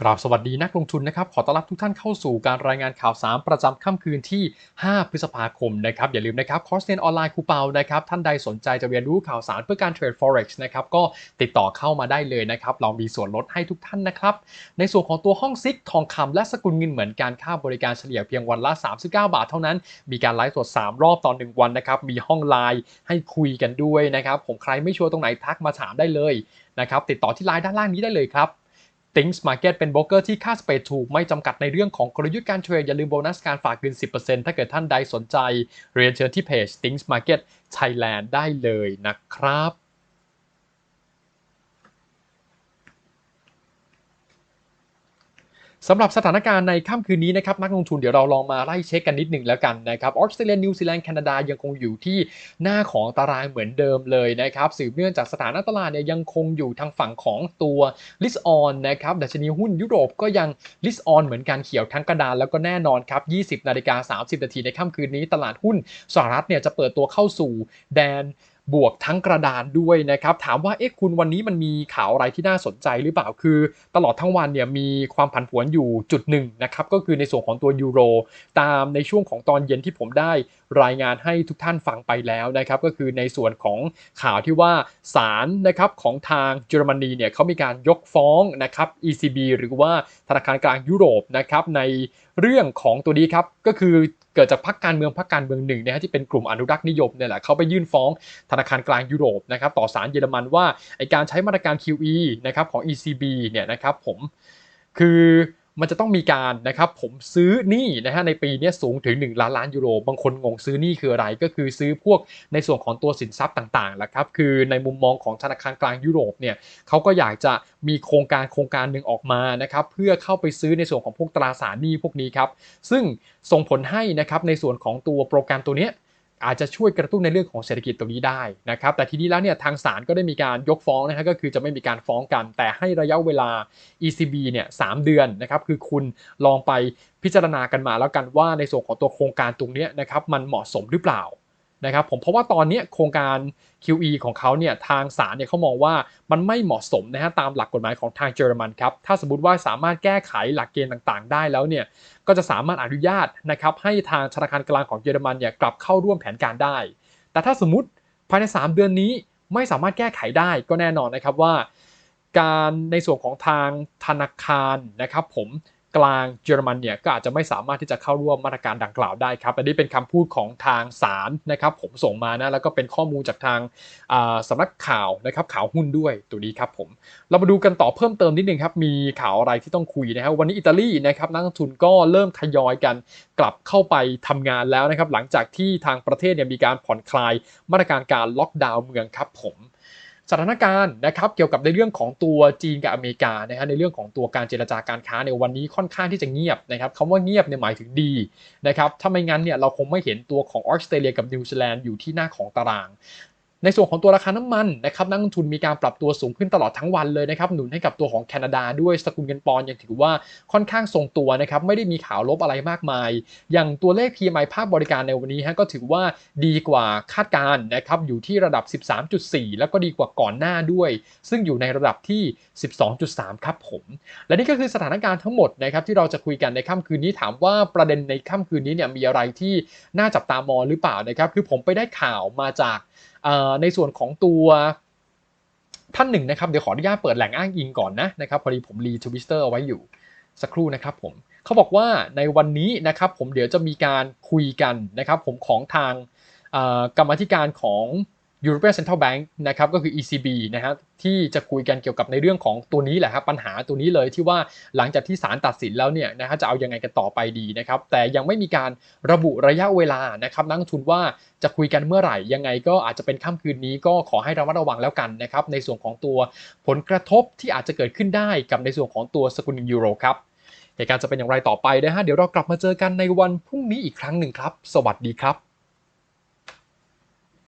กราบสวัสดีนักลงทุนนะครับขอต้อนรับทุกท่านเข้าสู่การรายงานข่าวสารประจำค่ำคืนที่ 5 พฤษภาคมนะครับอย่าลืมนะครับคอร์สเรียนออนไลน์ครูเปานะครับท่านใดสนใจจะเรียนรู้ข่าวสารเพื่อการเทรด forex นะครับก็ติดต่อเข้ามาได้เลยนะครับเรามีส่วนลดให้ทุกท่านนะครับในส่วนของตัวห้องซิกทองคำและสกุลเงินเหมือนการค่าบริการเฉลี่ยเพียงวันละ 39 บาทเท่านั้น มีการไลฟ์สด 3 รอบตอน1วันนะครับมีห้องไลน์ให้คุยกันด้วยนะครับผมใครไม่ชัวร์ตรงไหนทักมาถามได้เลยนะครับติดต่อที่ไลน์ด้านล่างนี้ได้เลยครับ Things Market เป็นโบรกเกอร์ที่ค่าสเปดถูกไม่จำกัดในเรื่องของกลยุทธ์การเทรดอย่าลืมโบนัสการฝากเงิน 10%ถ้าเกิดท่านใดสนใจ เรียนเชิญที่เพจ Things Market Thailand ได้เลยนะครับ สำหรับสถานการณ์ในค่ำคืนนี้นะครับนักลงทุนเดี๋ยวเราลองมาไล่เช็คกันนิดหนึ่งแล้วกันนะครับออสเตรเลียนิวซีแลนด์แคนาดายังคงอยู่ที่หน้าของตารางเหมือนเดิมเลยนะครับสืบเนื่องจากสถานะตลาดเนี่ยยังคงอยู่ทางฝั่งของตัวลิสออนนะครับดัชนีหุ้นยุโรปก็ยังลิสออนเหมือนกันเขียวทั้งกระดานแล้วก็แน่นอนครับ 20นาฬิกา30นาทีในค่ำคืนนี้ตลาดหุ้นสหรัฐเนี่ยจะเปิดตัวเข้าสู่แดน บวกทั้งกระดานด้วยนะครับ ถามว่าเอ๊ะคุณวันนี้มันมีข่าวอะไรที่น่าสนใจหรือเปล่าคือ ตลอดทั้งวันเนี่ยมีความผันผวนอยู่จุดหนึ่งนะครับก็คือในส่วนของตัวยูโร ตามในช่วงของตอนเย็นที่ผมได้รายงานให้ทุกท่านฟังไปแล้วนะครับก็คือในส่วนของข่าวที่ว่าศาลนะครับของทางเยอรมนีเนี่ยเขามีการยกฟ้องนะครับ ECB หรือว่าธนาคารกลางยุโรปนะครับใน เรื่องของตัวนี้ครับก็คือเกิดจากพรรคการเมืองพรรคการเมืองหนึ่งนะฮะที่เป็นกลุ่มอนุรักษ์นิยมเนี่ยแหละเขาไปยื่นฟ้องธนาคารกลางยุโรปนะครับต่อศาลเยอรมันว่าไอการใช้มาตรการ QE นะครับของ ECB เนี่ยนะครับผมคือ มันจะต้องมีการนะครับผมซื้อหนี้นะฮะในปีนี้สูงถึง 1 ล้านล้านยูโร บางคนงงซื้อหนี้คืออะไรก็คือซื้อพวกในส่วนของตัวสินทรัพย์ต่างๆแหละครับคือในมุมมองของธนาคารกลางยุโรปเนี่ยเขาก็อยากจะมีโครงการโครงการหนึ่งออกมานะครับเพื่อเข้าไปซื้อในส่วนของพวกตราสารหนี้พวกนี้ครับซึ่งส่งผลให้นะครับในส่วนของตัวโปรแกรมตัวนี้ อาจจะช่วยกระตุ้นในเรื่องของเศรษฐกิจตรงนี้ได้นะครับ แต่ทีนี้แล้วเนี่ยทางศาลก็ได้มีการยกฟ้องนะฮะก็คือจะไม่มีการฟ้องกัน แต่ให้ระยะเวลา ECB เนี่ยสเดือนนะครับ คือคุณลองไปพิจารณากันมาแล้วกันว่าในส่วนของตัวโครงการตรงนี้นะครับมันเหมาะสมหรือเปล่า นะครับผมเพราะว่าตอนนี้โครงการ QE ของเขาเนี่ยทางศาลเนี่ยเขามองว่ามันไม่เหมาะสมนะฮะตามหลักกฎหมายของทางเยอรมันครับถ้าสมมติว่าสามารถแก้ไขหลักเกณฑ์ต่างๆ ได้แล้วเนี่ยก็จะสามารถอนุญาตนะครับให้ทางธนาคารกลางของเยอรมันเนี่ยกลับเข้าร่วมแผนการได้ แต่ถ้าสมมติภายใน 3 เดือนนี้ไม่สามารถแก้ไขได้ก็แน่นอนนะครับว่า การในส่วนของทางธนาคารนะครับผม กลางเยอรมันเนี่ยก็อาจจะไม่สามารถที่จะเข้าร่วมมาตรการดังกล่าวได้ครับอันนี้เป็นคำพูดของทางศาลนะครับผมส่งมานะแล้วก็เป็นข้อมูลจากทางสำนักข่าวนะครับข่าวหุ้นด้วยตัวนี้ครับผมเรามาดูกันต่อเพิ่มเติมนิดนึงครับมีข่าวอะไรที่ต้องคุยนะครับวันนี้อิตาลีนะครับนักลงทุนก็เริ่มทยอยกันกลับเข้าไปทำงานแล้วนะครับหลังจากที่ทางประเทศเนี่ยมีการผ่อนคลายมาตรการการล็อกดาวน์เมืองครับผม สถานการณ์นะครับเกี่ยวกับในเรื่องของตัวจีนกับอเมริกานะฮะในเรื่องของตัวการเจรจาการค้าในวันนี้ค่อนข้างที่จะเงียบนะครับคำว่าเงียบเนี่ยหมายถึงดีนะครับถ้าไม่งั้นเนี่ยเราคงไม่เห็นตัวของออสเตรเลียกับนิวซีแลนด์อยู่ที่หน้าของตาราง ในส่วนของตัวราคาน้ำมันนะครับนักลงทุนมีการปรับตัวสูงขึ้นตลอดทั้งวันเลยนะครับหนุนให้กับตัวของแคนาดาด้วยสกุลเงินปอนยังถือว่าค่อนข้างทรงตัวนะครับไม่ได้มีข่าวลบอะไรมากมาย อย่างตัวเลข PMI ภาคบริการในวันนี้ฮะก็ถือว่าดีกว่าคาดการณ์นะครับอยู่ที่ระดับ 13.4 แล้วก็ดีกว่าก่อนหน้าด้วย ซึ่งอยู่ในระดับที่ 12.3 ครับผม และนี่ก็คือสถานการณ์ทั้งหมดนะครับที่เราจะคุยกันในค่ำคืนนี้ถามว่าประเด็นในค่ำคืนนี้เนี่ยมีอะไรที่น่าจับตามองหรือเปล่านะครับคือผมไปได้ข่าวมาจาก ในส่วนของตัวท่านหนึ่งนะครับเดี๋ยวขออนุญาตเปิดแหล่งอ้างอิงก่อนนะนะครับพอดีผมรีทวิสเตอร์เอาไว้อยู่สักครู่นะครับผมเขาบอกว่าในวันนี้นะครับผมเดี๋ยวจะมีการคุยกันนะครับผมของทางกรรมธิการของ European Central Bank นะครับก็คือ ECB นะฮะที่จะคุยกันเกี่ยวกับในเรื่องของตัวนี้แหละครับปัญหาตัวนี้เลยที่ว่าหลังจากที่ศาลตัดสินแล้วเนี่ยนะฮะจะเอายังไงกันต่อไปดีนะครับแต่ยังไม่มีการระบุระยะเวลานะครับนักทุนว่าจะคุยกันเมื่อไหร่ยังไงก็อาจจะเป็นค่ำคืนนี้ก็ขอให้ระมัดระวังแล้วกันนะครับในส่วนของตัวผลกระทบที่อาจจะเกิดขึ้นได้กับในส่วนของตัวสกุลยูโรครับเหตุการณ์จะเป็นอย่างไรต่อไปนะฮะเดี๋ยวเรากลับมาเจอกันในวันพรุ่งนี้อีกครั้งหนึ่งครับ สวัสดีครับ